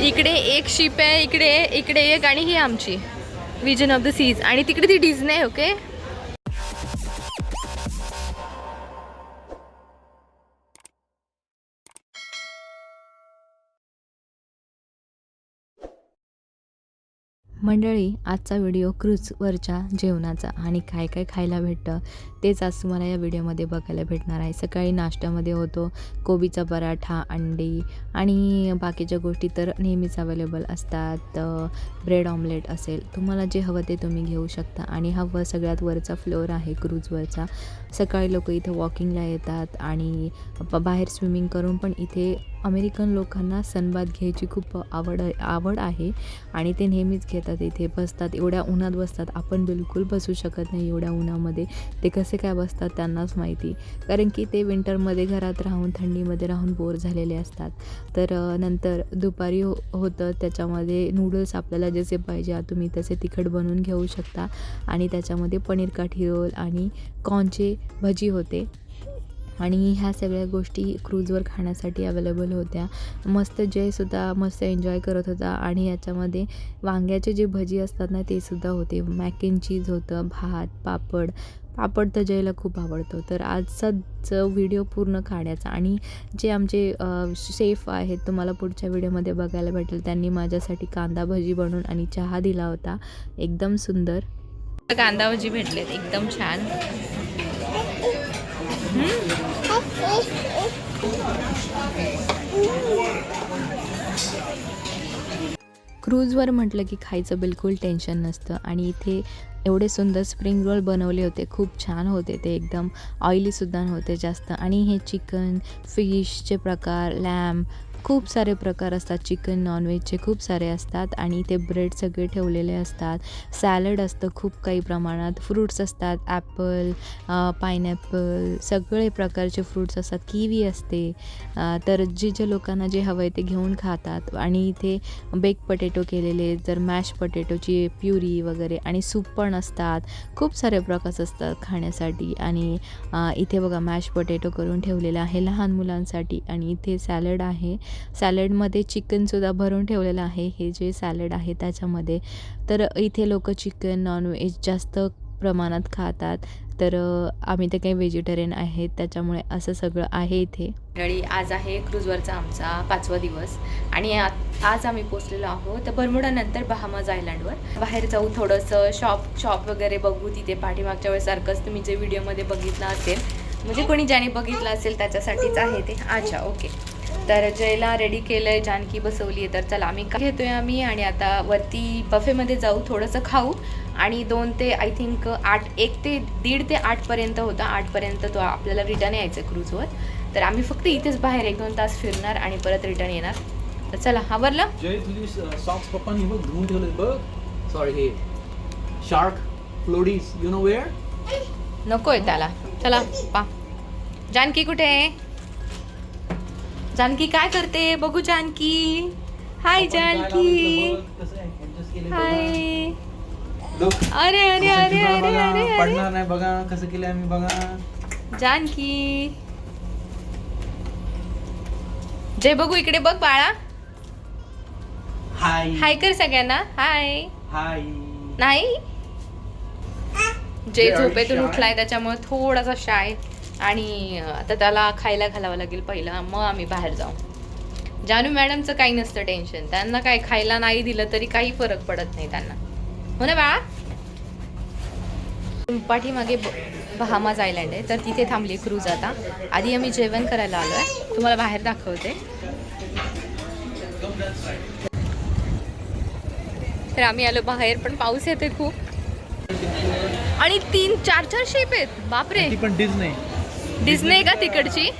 इकडे एक शिप आहे इकडे इकडे एक आणि ही आमची. विजन ऑफ द सीज आणि तिकडे ती डिझने आहे ओके मंडळी आजचा व्हिडिओ क्रूजवरच्या जेवणाचा आणि काय काय खायला भेटतं तेच आज तुम्हाला या व्हिडिओमध्ये बघायला भेटणार आहे. सकाळी नाश्त्यामध्ये होतो कोबीचा पराठा अंडी आणि बाकीच्या गोष्टी तर नेहमीच अवेलेबल असतात. ब्रेड ऑमलेट असेल. तुम्हाला जे हवं ते तुम्ही घेऊ शकता. आणि हा व सगळ्यात वरचा फ्लोअर आहे क्रूजवरचा सकाळी लोक इथे वॉकिंगला येतात आणि बाहेर स्विमिंग करून पण इथे अमेरिकन लोकांना सनबाद घ्यायची खूप आवड आवड आहे. आणि ते नेहमीच घेतात इथे. बसतात एवढ्या उन्हात बसतात. आपण बिलकुल बसू शकत नाही एवढ्या उन्हामध्ये. ते कसे काय बसतात त्यांनाच माहिती. कारण की ते विंटरमध्ये घरात राहून थंडीमध्ये राहून बोर झालेले असतात. तर नंतर दुपारी हो होतं त्याच्यामध्ये नूडल्स आपल्याला जसे पाहिजे तुम्ही तसे तिखट बनवून घेऊ शकता. आणि त्याच्यामध्ये पनीर काठी रोल आणि कॉर्नचे भजी होते. आणि ह्या सगळ्या गोष्टी क्रूजवर खाण्यासाठी अवेलेबल होत्या. मस्त जयसुद्धा मस्त एन्जॉय करत होता. आणि याच्यामध्ये वांग्याचे जे भजी असतात ना ते सुद्धा होते. मॅक चीज होतं भात पापड पापड तर जयला खूप आवडतो. तर आजचा जो व्हिडिओ पूर्ण काढायचा आणि जे आमचे शेफ आहेत तुम्हाला पुढच्या व्हिडिओमध्ये बघायला भेटेल. त्यांनी माझ्यासाठी कांदा भजी बनवून आणि चहा दिला होता. एकदम सुंदर. कांदा भजी भेटलेत. एकदम छान. क्रूजवर म्हटलं की खायचं बिलकुल टेन्शन नसतं. आणि इथे एवढे सुंदर स्प्रिंग रोल बनवले होते. खूप छान होते ते. एकदम ऑइलीसुद्धा नव्हते जास्त. आणि हे चिकन फिशचे प्रकार लॅम्ब खूप सारे प्रकार असतात. चिकन नॉनव्हेजचे खूप सारे असतात आणि इथे ब्रेड सगळे ठेवलेले असतात. सॅलड असतं खूप काही प्रमाणात. फ्रूट्स असतात. ॲपल पायनॅपल सगळे प्रकारचे फ्रूट्स असतात. किवी असते. तर जे जे लोकांना जे हवं आहे ते घेऊन खातात. आणि इथे बेक पटेटो केलेले जर मॅश पटेटोची प्युरी वगैरे आणि सूप पण असतात. खूप सारे प्रकार असतात खाण्यासाठी. आणि इथे बघा मॅश पटेटो करून ठेवलेलं आहे लहान मुलांसाठी. आणि इथे सॅलड आहे. सॅलडमध्ये चिकनसुद्धा भरून ठेवलेलं आहे. हे जे सॅलड आहे त्याच्यामध्ये. तर इथे लोक चिकन नॉनव्हेज जास्त प्रमाणात खातात. तर आम्ही तर काही व्हेजिटेरियन आहेत. त्याच्यामुळे असं सगळं आहे इथे. मंडळी आज आहे क्रूजवरचा आमचा पाचवा दिवस. आणि आज आम्ही पोचलेलो आहोत बर्मुडा नंतर बहामाज आयलँडवर. बाहेर जाऊ थोडंसं शॉप शॉप वगैरे बघू तिथे पाठीमागच्या वेळेसारखंच तुम्ही जे व्हिडिओमध्ये बघितलं असेल. म्हणजे कोणी ज्याने बघितलं असेल त्याच्यासाठीच आहे ते. अच्छा ओके तर जयला रेडी केलं आहे जानकी बसवली आहे. तर चला आम्ही काय घेतोय आम्ही आणि आता वरती बफेमध्ये जाऊ थोडंसं खाऊ. आणि दोन ते आय थिंक आठ एक ते दीड ते आठपर्यंत होता. आठपर्यंत तो आपल्याला रिटर्न यायचं क्रूजवर तर आम्ही फक्त इथेच बाहेर एक दोन तास फिरणार आणि परत रिटर्न येणार. तर चला आवरलं जय तुझी सॉक्स पप्पांनी बघ धुवून ठेवले बघ. सॉरी हे शार्क फ्लोडीज यु नो वेअर नकोय त्याला. चला पा. जानकी कुठे आहे? जानकी काय करते? बघू जानकी. हाय जानकी. हाय अरे अरे अरे अरे अरे पडणार नाही बघा. कसं केलं आम्ही बघा? जानकी. जय बघू इकडे बघ बाळा. हाय हाय कर सगळ्यांना. हाय हाय नाही जय झोपेतून. उठलाय त्याच्यामुळे थोडासा शाय आणि आता त्याला खायला घालावं लागेल पहिला मग आम्ही बाहेर जाऊ. जानू मॅडमचं काही नसतं टेन्शन. त्यांना काय खायला नाही दिलं तरी काही फरक पडत नाही त्यांना. हो ना बाळा? पाठीमागे बहामाज आयलँड आहे तर तिथे थांबली क्रूज आता. आधी आम्ही जेवण करायला आलो आहे तुम्हाला बाहेर दाखवते. तर आम्ही आलो बाहेर पण पाऊस येते खूप. आणि तीन चार चार शेप आहेत. बापरे. पण पण नाही. डिझने आहे का तिकडची?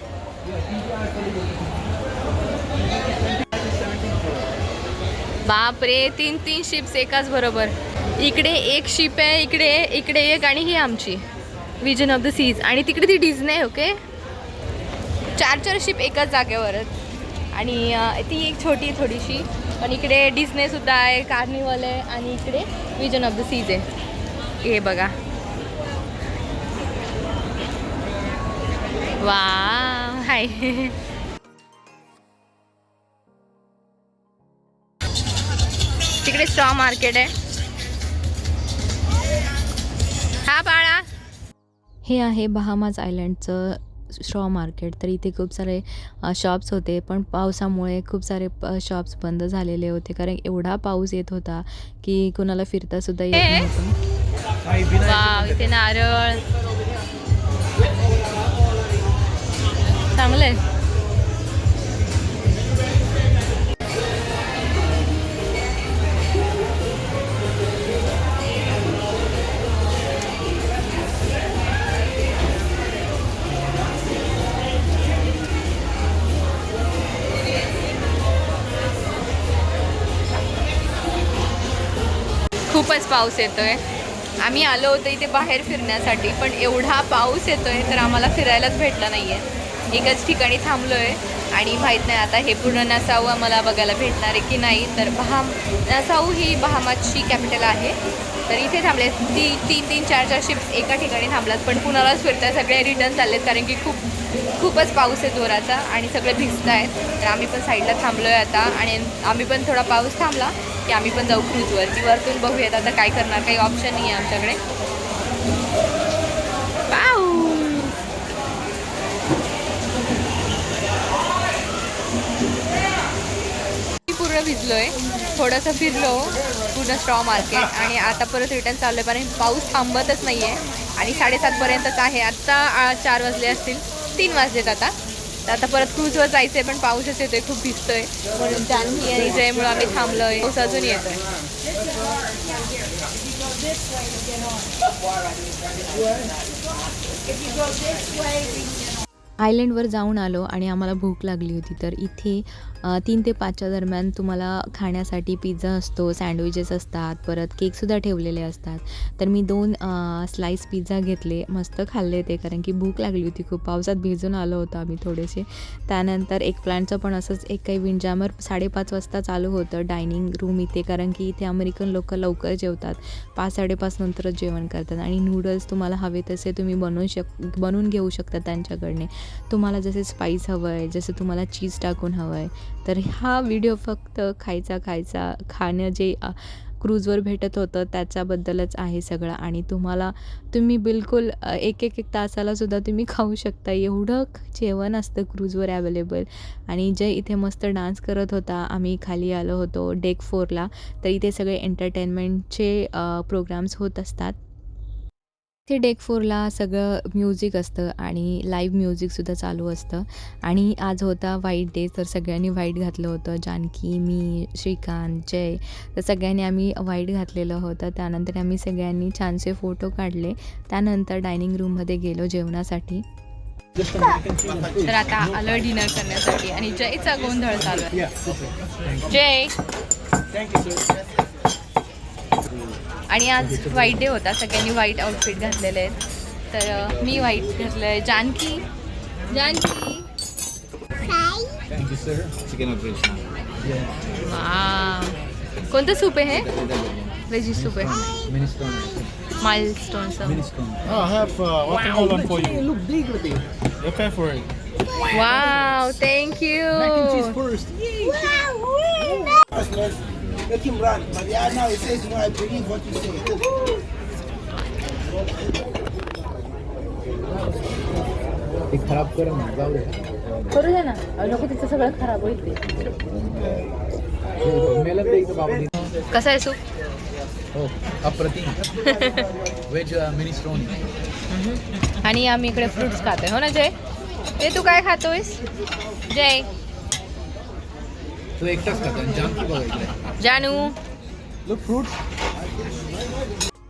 बापरे तीन तीन शिप्स एकाच बरोबर. इकडे एक शिप आहे इकडे इकडे एक आणि ही आमची. विजन ऑफ द सीज आणि तिकडे ती डिझने आहे ओके चार चार शिप एकाच जागेवरच. आणि ती एक छोटी आहे थोडीशी. पण इकडे डिझने सुद्धा आहे कार्निवल आहे आणि इकडे विजन ऑफ द सीज आहे. हे बघा. वा हाय तिकडे स्ट्रॉ मार्केट आहे. हा बाळा. हे आहे बहामाज आयलंडचं स्ट्रॉ मार्केट तर इथे खूप सारे शॉप्स होते पण पावसामुळे खूप सारे शॉप्स बंद झालेले होते. कारण एवढा पाऊस येत होता की कुणाला फिरतासुद्धा येत नव्हतं. इथे नारळ. चांगलंय. खूपच पाऊस येतोय. आम्ही आलो होतो इथे बाहेर फिरण्यासाठी पण एवढा पाऊस येतोय तर आम्हाला फिरायलाच भेटला नाहीये. एकाच ठिकाणी थांबलो आहे आणि माहीत नाही आता हे पूर्ण नसाऊ आम्हाला बघायला भेटणार आहे की नाही. तर बहाम नसाऊ ही बहामाची कॅपिटल आहे. तर इथे थांबले. ती तीन तीन चार चार शिप्स एका ठिकाणी थांबलात. पण कुणालाच फिरताय सगळे रिटर्न चाललेत कारण की खूप खूपच पाऊस आहे जोराचा आणि सगळे भिजत आहेत. तर आम्ही पण साईडला थांबलो आहे आता. आणि आम्ही पण थोडा पाऊस थांबला की आम्ही पण जाऊ क्रूजवरती वरतून बघूयात आता काय करणार. काही ऑप्शन नाही आहे आमच्याकडे. पाऊस पूर्ण भिजलोय. थोडंसं फिरलो पूर्ण स्ट्रॉ मार्केट आणि आता परत रिटर्न चाललोय कारण पाऊस थांबतच नाही आहे आणि साडेसातपर्यंतच आहे. आत्ता चार वाजले असतील. तीन वाजलेत आता. तर आता परत क्रूजवर जायचंय पण पाऊसच येतोय खूप भिजतोय. म्हणून आणि जयमुळे आम्ही थांबलोय. पाऊस अजून येतोय. आयलंडवर जाऊन आलो आणि आम्हाला भूक लागली होती. तर इथे तीन ते पाचच्या दरम्यान तुम्हाला खाण्यासाठी पिझ्झा असतो सँडविचेस असतात परत केकसुद्धा ठेवलेले असतात. तर मी दोन स्लाईस पिझ्झा घेतले मस्त खाल्ले ते कारण की भूक लागली होती खूप. पावसात भिजून आलो होतो आम्ही थोडेसे. त्यानंतर एक प्लॅनचं पण असंच एक काही विंजामर साडेपाच वाजता चालू होतं डायनिंग रूम इथे कारण की इथे अमेरिकन लोक लवकर जेवतात. पाच साडेपाच नंतरच जेवण करतात. आणि नूडल्स तुम्हाला हवे तसे तुम्ही बनवू शक बनवून घेऊ शकता त्यांच्याकडने. तुम्हाला जसे स्पाईस हवं आहे जसं तुम्हाला चीज टाकून हवं आहे तर हा व्हिडिओ फक्त खायचा खायचा खाणं जे क्रूजवर भेटत होतं त्याच्याबद्दलच आहे सगळं. आणि तुम्हाला तुम्ही बिलकुल एक एक एक तासाला सुद्धा तुम्ही खाऊ शकता. एवढं जेवण असतं क्रूजवर ॲवेलेबल आणि जे इथे मस्त डान्स करत होता आम्ही खाली आलो होतो डेक फोरला तर इथे सगळे एंटरटेनमेंटचे प्रोग्राम्स होत असतात. ते डेक फोरला सगळं म्युझिक असतं आणि लाईव्ह म्युझिकसुद्धा चालू असतं. आणि आज होता व्हाईट डे तर सगळ्यांनी व्हाईट घातलं होतं. जानकी मी श्रीकांत जय तर सगळ्यांनी आम्ही व्हाईट घातलेलं होतं. त्यानंतर आम्ही सगळ्यांनी छानसे फोटो काढले. त्यानंतर डायनिंग रूममध्ये गेलो जेवणासाठी. तर आता आलं डिनर करण्यासाठी आणि जयचा गोंधळ चालू आहे. जय. आणि आज वाईट डे होता सगळ्यांनी वाईट आउटफिट घातलेले आहेत. तर मी वाईट घातलं आहे जानकी. जानकी कोणतं सूप आहे वेजी सूप आहे. Wow thank you Make him run. But yeah, now he says, no, I believe what you say. ते खराब कर ना जाऊ दे. करू दे ना. नको तिचं सगळं खराब होईल ते. कसं आहे सूप हो अप्रतिम. व्हेज मिनिस्ट्रोन आणि आम्ही इकडे फ्रुट्स खातोय. हो ना जय? ते तू काय खातोयस? जय. तो एकटाच खाता जाम की बघायचं जानू.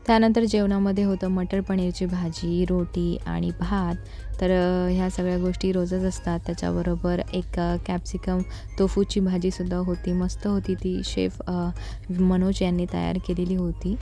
त्यानंतर जेवणामध्ये होतं मटर पनीरची भाजी रोटी आणि भात. तर ह्या सगळ्या गोष्टी रोजच असतात. त्याच्याबरोबर एक कॅप्सिकम तोफूची भाजीसुद्धा होती. मस्त होती ती शेफ मनोज यांनी तयार केलेली होती.